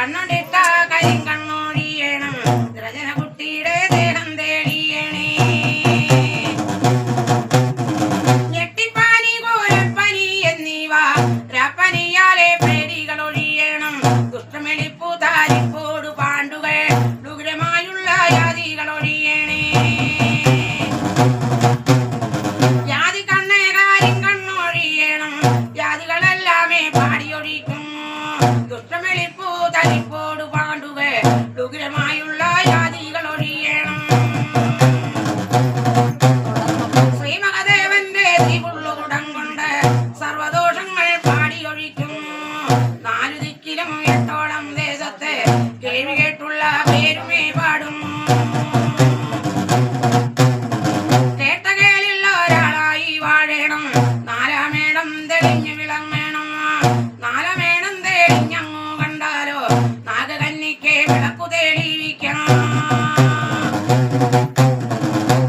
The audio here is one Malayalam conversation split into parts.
കണ്ണുണ്ടിട്ട കരിങ്കണ്ണോടിയണം രചന കുട്ടിയുടെ ദേഹം തേടിയണേ. ഞെട്ടിപ്പാനി കോരപ്പനി എന്നിവ രാപ്പനിയാലെ പേടികൾ ഒഴിയണം ദുഷ്ടമെളിപ്പു താരിപ്പോടു പാണ്ടുകൾ ഉഗ്രമായുള്ള ജാതികൾ ഒഴിയണേ യാതി കണ്ണേ കാര്യം കണ്ണൊഴിയണം. യാതികളെല്ലാമേ പാടിയൊഴിക്കും ദുഷ്ടമെളിപ്പു എട്ടോളം ദേശത്ത് കേൾവി കേട്ടുള്ള പേരുമേ പാടും. കേട്ട കേളില്ല ഒരാളായി വാഴേണം. നാലാമേടം തെളിഞ്ഞു വിളങ്ങണം. നാലമേടം തെളിഞ്ഞങ്ങു കണ്ടാലോ നാഗകന്നിക്ക് വിളക്കു തെളിയിക്കണം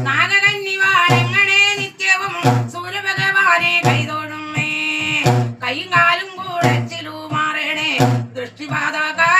നാഗകന്നിവാളെങ്ങനെ നിത്യവും സൂര്യഭഗവാനെ കൈതോടുമേ കൈയും